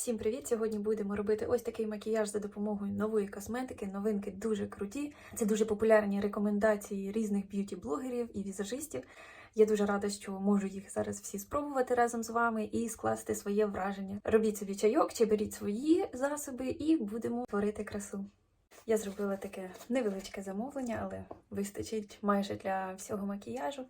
Всім привіт! Сьогодні будемо робити ось такий макіяж за допомогою нової косметики. Новинки дуже круті. Це дуже популярні рекомендації різних б'юті-блогерів і візажистів. Я дуже рада, що можу їх зараз всі спробувати разом з вами і скласти своє враження. Робіть собі чайок чи беріть свої засоби і будемо творити красу. Я зробила таке невеличке замовлення, але вистачить майже для всього макіяжу.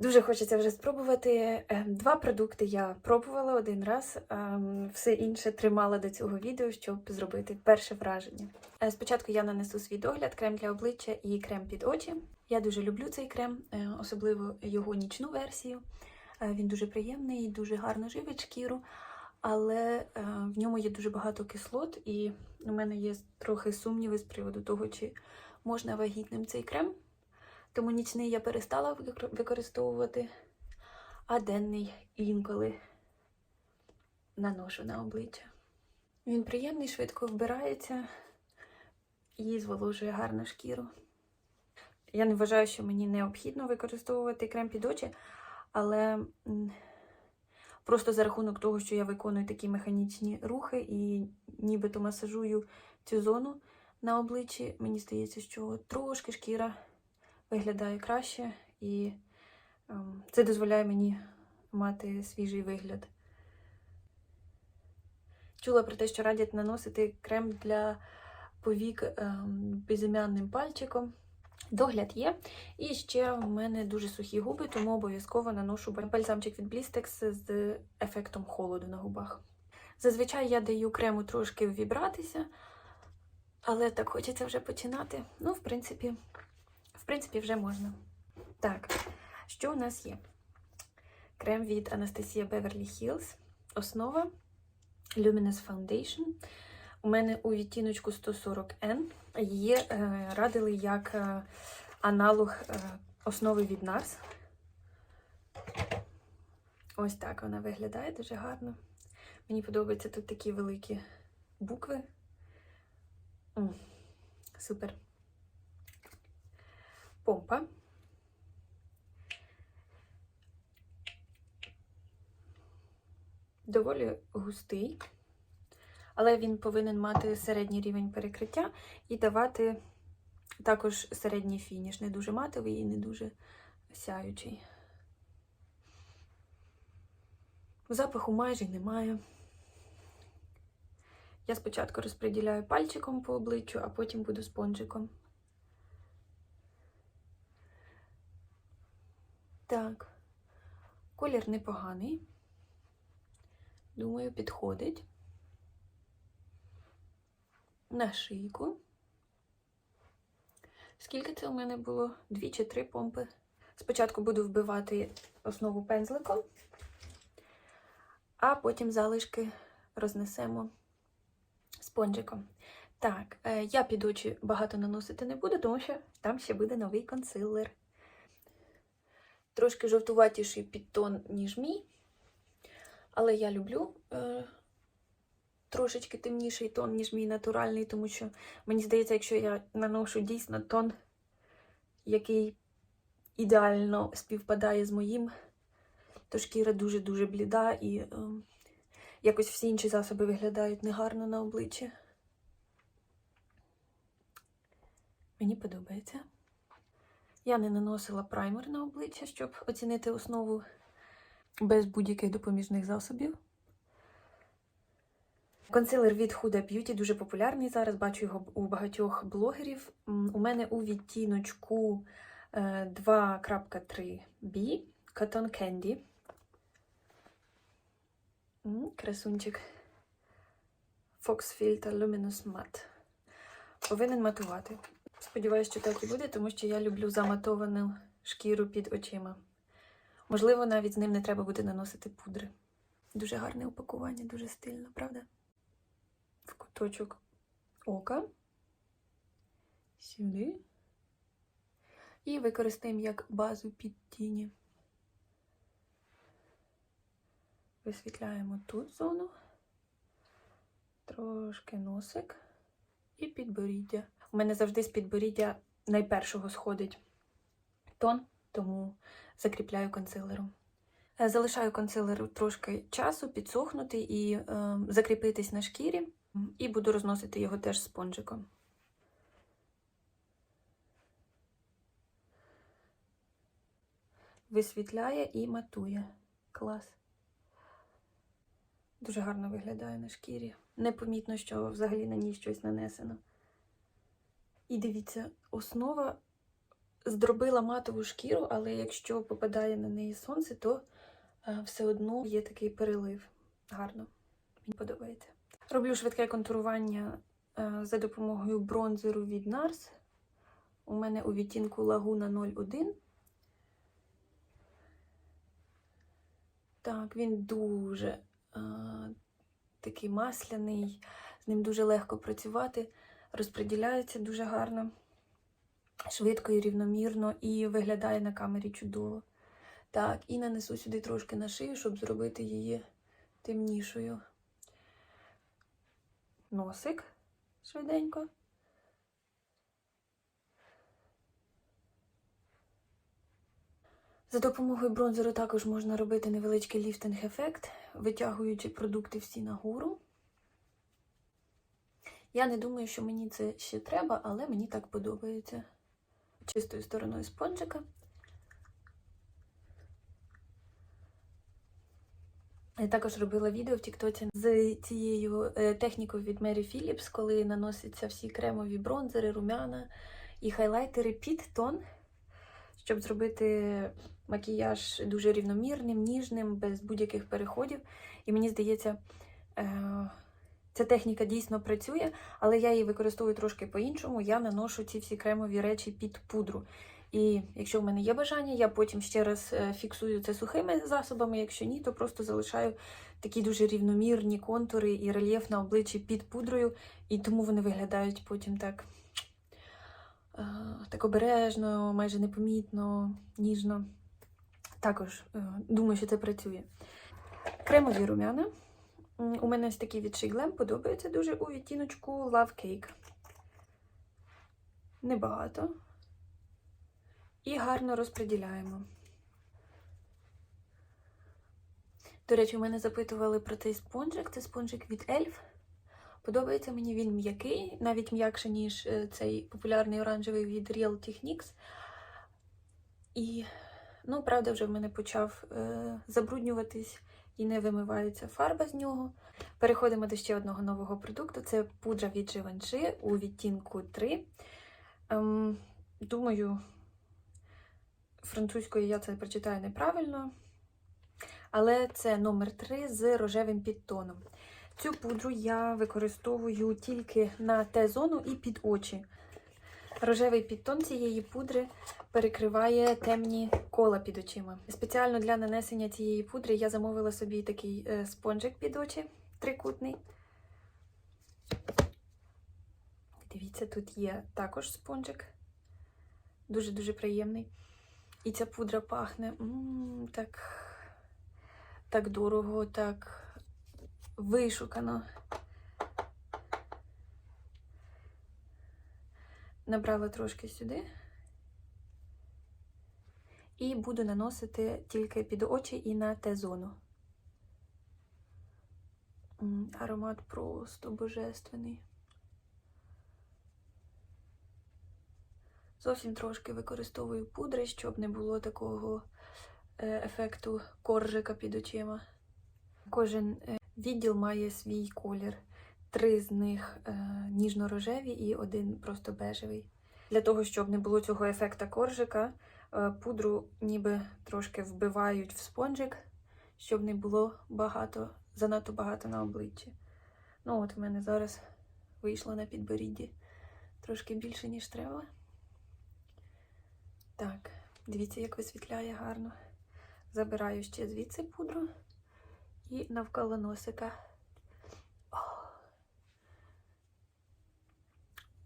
Дуже хочеться вже спробувати. Е, Два продукти я пробувала один раз, ем, все інше тримала до цього відео, щоб зробити перше враження. Е, Спочатку я нанесу свій догляд, крем для обличчя і крем під очі. Я дуже люблю цей крем, е, особливо його нічну версію. Е, Він дуже приємний, дуже гарно живить шкіру, але в ньому є дуже багато кислот, і у мене є трохи сумніви з приводу того, чи можна вагітним цей крем. Тому нічний я перестала використовувати, а денний інколи наношу на обличчя. Він приємний, швидко вбирається і зволожує гарно шкіру. Я не вважаю, що мені необхідно використовувати крем під очі, але просто за рахунок того, що я виконую такі механічні рухи і нібито масажую цю зону на обличчі, мені здається, що трошки шкіра виглядає краще, і ем, це дозволяє мені мати свіжий вигляд. Чула про те, що радять наносити крем для повік ем, безім'янним пальчиком. Догляд є. І ще в мене дуже сухі губи, тому обов'язково наношу бальзамчик від Blistex з ефектом холоду на губах. Зазвичай я даю крему трошки ввібратися, але так хочеться вже починати. Ну, в принципі, принципі, вже можна. Так, що у нас є? Крем від Anastasia Beverly Hills. Основа Luminous Foundation. У мене у відтіночку 140N. Її е, радили як е, аналог е, основи від NARS. Ось так вона виглядає дуже гарно. Мені подобаються тут такі великі букви. М, Супер помпа. Доволі густий, але він повинен мати середній рівень перекриття і давати також середній фініш, не дуже матовий і не дуже сяючий. Запаху майже немає. Я спочатку розподіляю пальчиком по обличчю, а потім буду спонжиком. Так, колір непоганий. Думаю, підходить. На шийку. Скільки це у мене було? Дві чи три помпи. Спочатку буду вбивати основу пензликом, а потім залишки рознесемо спонжиком. Так, е, я під очі багато наносити не буду, тому що там ще буде новий консилер трошки жовтуватіший підтон, ніж мій. Але я люблю е, трошечки темніший тон, ніж мій натуральний, тому що мені здається, якщо я наношу дійсно тон, який ідеально співпадає з моїм, то шкіра дуже-дуже бліда і е, якось всі інші засоби виглядають негарно на обличчі. Мені подобається. Я не наносила праймер на обличчя, щоб оцінити основу без будь-яких допоміжних засобів. Консилер від Huda Beauty дуже популярний зараз. Бачу його у багатьох блогерів. У мене у відтіночку е, 2.3B Cotton Candy. Красунчик Fox Filter Luminous Matte. Повинен матувати. Сподіваюсь, що так і буде, тому що я люблю заматовану шкіру під очима. Можливо, навіть з ним не треба буде наносити пудри. Дуже гарне упакування, дуже стильно, правда? В куточок ока. Сюди. І використаємо як базу під тіні. Висвітляємо тут зону, трошки носик і підборіддя. У мене завжди з підборіддя найпершого сходить тон, тому закріпляю консилером. Е, Залишаю консилеру трошки часу підсохнути і е, закріпитись на шкірі, і буду розносити його теж спонжиком. Висвітляє і матує. Клас. Дуже гарно виглядає на шкірі. Непомітно, що взагалі на ній щось нанесено. І дивіться, основа здробила матову шкіру, але якщо попадає на неї сонце, то е, все одно є такий перелив. Гарно. Мені подобається. Роблю швидке контурування е, за допомогою бронзеру від NARS. У мене у відтінку Лагуна 01. Так, він дуже е, такий масляний, з ним дуже легко працювати, розподіляється дуже гарно, швидко і рівномірно, і виглядає на камері чудово. Так, і нанесу сюди трошки на шию, щоб зробити її темнішою. Носик швиденько. За допомогою бронзеру також можна робити невеличкий ліфтинг-ефект, витягуючи продукти всі нагору. Я не думаю, що мені це ще треба, але мені так подобається. Чистою стороною спонжика. Я також робила відео в Тіктоці з цією е, технікою від Мері Філіпс, коли наносяться всі кремові бронзери, румяна і хайлайтери під тон, щоб зробити макіяж дуже рівномірним, ніжним, без будь-яких переходів. І мені здається, е, ця техніка дійсно працює, але я її використовую трошки по-іншому. Я наношу ці всі кремові речі під пудру. І якщо в мене є бажання, я потім ще раз е, фіксую це сухими засобами. Якщо ні, то просто залишаю такі дуже рівномірні контури і рельєф на обличчі під пудрою, і тому вони виглядають потім так, е, так обережно, майже непомітно, ніжно. Також е, думаю, що це працює. Кремові румяна. У мене ось такий від Shiglam подобається дуже у відтіночку Love Cake. Небагато. І гарно розподіляємо. До речі, у мене запитували про цей спонжик. Це спонжик від ELF. Подобається мені він м'який, навіть м'якше, ніж е, цей популярний оранжевий від Real Techniques. І, ну, правда, вже в мене почав е, забруднюватись і не вимивається фарба з нього. Переходимо до ще одного нового продукту. Це пудра від Givenchy у відтінку 3. Ем, думаю, французькою я це прочитаю неправильно, але це номер 3 з рожевим підтоном. Цю пудру я використовую тільки на Т-зону і під очі. Рожевий підтон цієї пудри перекриває темні кола під очима. Спеціально для нанесення цієї пудри я замовила собі такий е, спонжик під очі трикутний. Дивіться, тут є також спонжик. Дуже-дуже приємний. І ця пудра пахне так, так дорого, так вишукано. Набрала трошки сюди. І буду наносити тільки під очі і на Т-зону. Аромат просто божественний. Зовсім трошки використовую пудри, щоб не було такого е, ефекту коржика під очима. Кожен е, відділ має свій колір. Три з них е, ніжно-рожеві і один просто бежевий. Для того, щоб не було цього ефекта коржика, е, пудру ніби трошки вбивають в спонжик, щоб не було багато, занадто багато на обличчі. Ну, от в мене зараз вийшло на підборідді трошки більше, ніж треба. Так, дивіться, як висвітляє гарно. Забираю ще звідси пудру і навколо носика.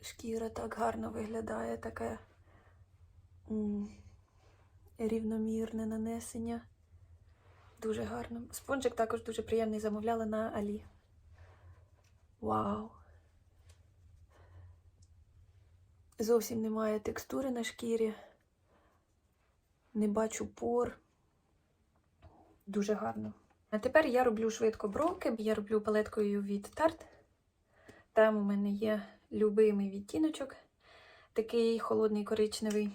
Шкіра так гарно виглядає, таке рівномірне нанесення. Дуже гарно. Спонжик також дуже приємний замовляла на Алі. Вау! Зовсім немає текстури на шкірі. Не бачу пор. Дуже гарно. А тепер я роблю швидко бровки. Я роблю палеткою від Tarte. Там у мене є любимий відтіночок, такий холодний коричневий.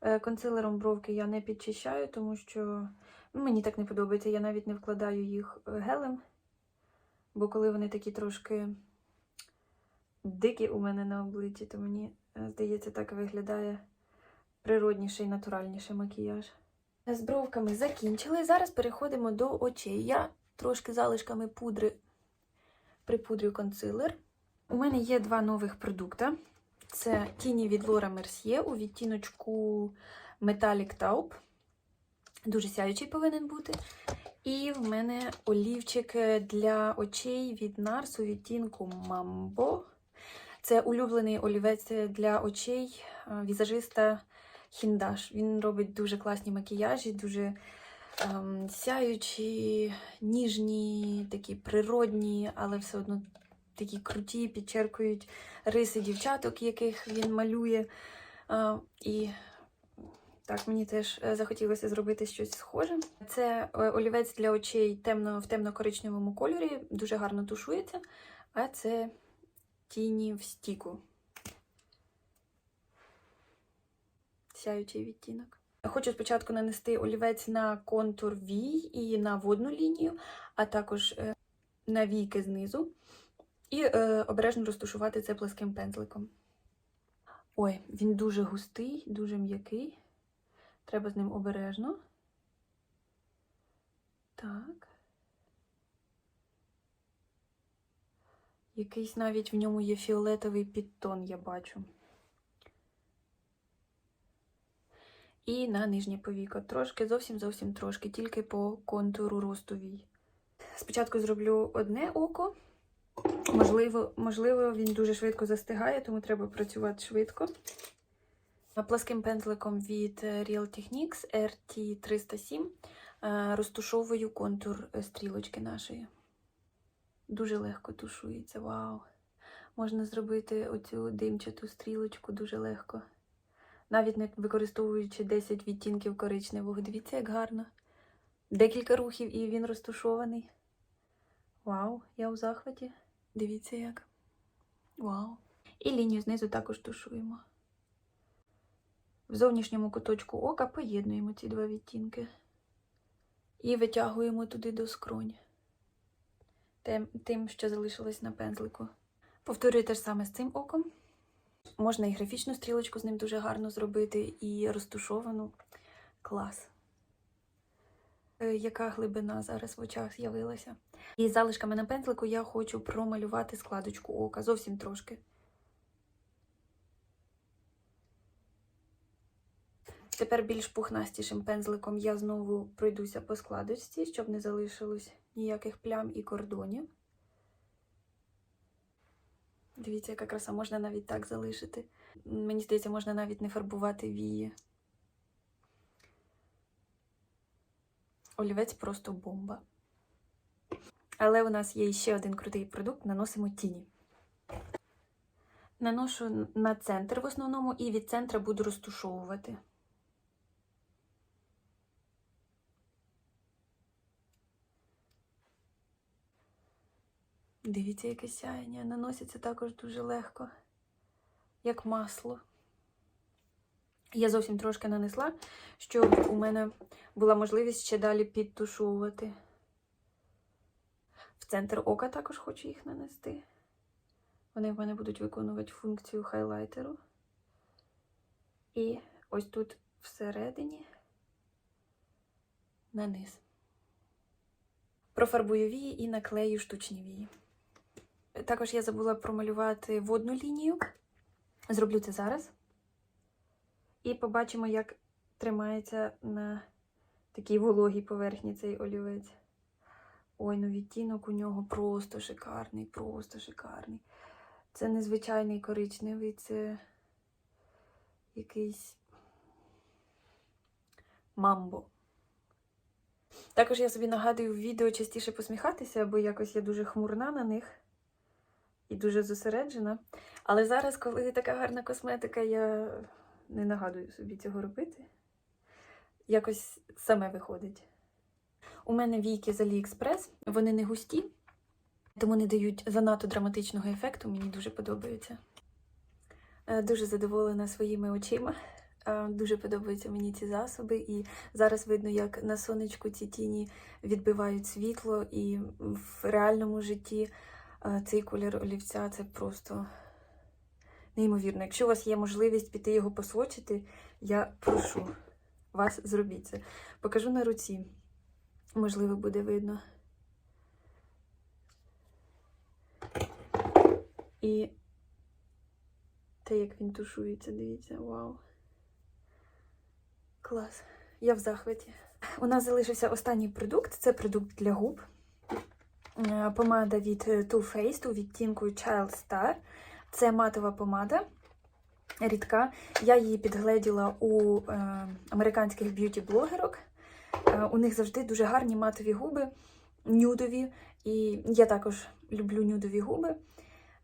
Е, Консилером бровки я не підчищаю, тому що ну, мені так не подобається. Я навіть не вкладаю їх е, гелем, бо коли вони такі трошки дикі у мене на обличчі, то мені е, здається, так виглядає природніший, натуральніший макіяж. З бровками закінчили. Зараз переходимо до очей. Я трошки залишками пудри припудрю консилер. У мене є два нових продукти. Це тіні від Laura Mercier у відтіночку Metallic Taupe. Дуже сяючий повинен бути. І в мене олівчик для очей від NARS у відтінку Mambo. Це улюблений олівець для очей е, візажиста Хіндаш. Він робить дуже класні макіяжі, дуже ем, сяючі, ніжні, такі природні, але все одно такі круті, підчеркують риси дівчаток, яких він малює. І так, мені теж е, захотілося зробити щось схоже. Це е, олівець для очей темно, в темно-коричневому кольорі, дуже гарно тушується, а це тіні в стіку. Сяючий відтінок. Хочу спочатку нанести олівець на контур вій і на водну лінію, а також е, на війки знизу. І е, обережно розташувати це пласким пензликом. Ой, він дуже густий, дуже м'який. Треба з ним обережно. Так. Якийсь навіть в ньому є фіолетовий підтон, я бачу. І на нижнє повіко. Трошки, зовсім зовсім трошки, тільки по контуру росту вій. Спочатку зроблю одне око. Можливо, можливо, він дуже швидко застигає, тому треба працювати швидко. Пласким пензликом від Real Techniques RT307 е, розтушовую контур е, стрілочки нашої. Дуже легко тушується. Вау! Можна зробити оцю димчату стрілочку дуже легко. Навіть не використовуючи 10 відтінків коричневого. Дивіться, як гарно. Декілька рухів і він розтушований. Вау, я у захваті. Дивіться як. Вау. І лінію знизу також тушуємо. В зовнішньому куточку ока поєднуємо ці два відтінки. І витягуємо туди до скронь. Тим, тим, що залишилось на пензлику. Повторюю те ж саме з цим оком. Можна і графічну стрілочку з ним дуже гарно зробити, і розтушовану. Клас. Е, Яка глибина зараз в очах з'явилася. І залишками на пензлику я хочу промалювати складочку ока зовсім трошки. Тепер більш пухнастішим пензликом я знову пройдуся по складочці, щоб не залишилось ніяких плям і кордонів. Дивіться, яка краса, можна навіть так залишити. Мені здається, можна навіть не фарбувати вії. Олівець просто бомба. Але у нас є ще один крутий продукт наносимо тіні. Наношу на центр в основному і від центра буду розтушовувати. Дивіться, яке сяєння. Наноситься також дуже легко, як масло. Я зовсім трошки нанесла, щоб у мене була можливість ще далі підтушовувати. В центр ока також хочу їх нанести. Вони в мене будуть виконувати функцію хайлайтеру. І ось тут всередині на низ. Профарбую вії і наклею штучні вії. Також я забула промалювати водну лінію. Зроблю це зараз. І побачимо, як тримається на такій вологій поверхні цей олівець. Ой, ну відтінок у нього просто шикарний, просто шикарний. Це незвичайний коричневий, це якийсь мамбо. Також я собі нагадую в відео частіше посміхатися, бо якось я дуже хмурна на них і дуже зосереджена. Але зараз, коли така гарна косметика, я не нагадую собі цього робити. Якось саме виходить. У мене війки з AliExpress, вони не густі, тому не дають занадто драматичного ефекту. Мені дуже подобається. Е, Дуже задоволена своїми очима. Е, Дуже подобаються мені ці засоби, і зараз видно, як на сонечку ці тіні відбивають світло, і в реальному житті е, цей колір олівця це просто неймовірно. Якщо у вас є можливість піти його посвочити, я прошу вас зробіть це. Покажу на руці. Можливо, буде видно. І те, як він тушується, дивіться, вау. Клас. Я в захваті. У нас залишився останній продукт це продукт для губ. Е, Помада від Too Faced у відтінку Child Star. Це матова помада рідка. Я її підгледіла у е, американських б'юті-блогерок. Е, у них завжди дуже гарні матові губи, нюдові. І я також люблю нюдові губи,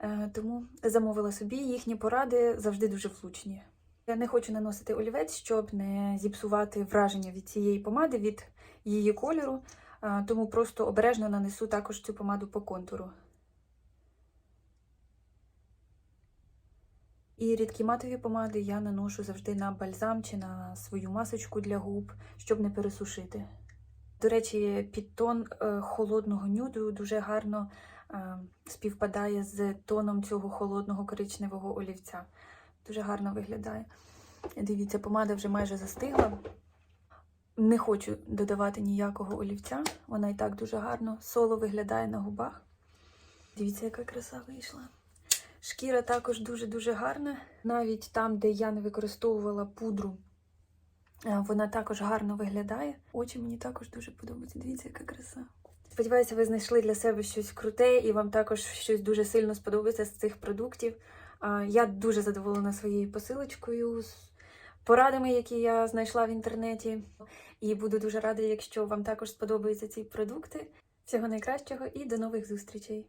е, тому замовила собі їхні поради завжди дуже влучні. Я не хочу наносити олівець, щоб не зіпсувати враження від цієї помади, від її кольору, е, тому просто обережно нанесу також цю помаду по контуру. І рідкі матові помади я наношу завжди на бальзам чи на свою масочку для губ, щоб не пересушити. До речі, підтон е, холодного нюду дуже гарно е, співпадає з тоном цього холодного коричневого олівця. Дуже гарно виглядає. Дивіться, помада вже майже застигла. Не хочу додавати ніякого олівця. Вона і так дуже гарно соло виглядає на губах. Дивіться, яка краса вийшла. Шкіра також дуже-дуже гарна. Навіть там, де я не використовувала пудру, вона також гарно виглядає. Очі мені також дуже подобаються. Дивіться, яка краса. Сподіваюся, ви знайшли для себе щось круте і вам також щось дуже сильно сподобається з цих продуктів. Я дуже задоволена своєю посилочкою, з порадами, які я знайшла в інтернеті. І буду дуже рада, якщо вам також сподобаються ці продукти. Всього найкращого і до нових зустрічей!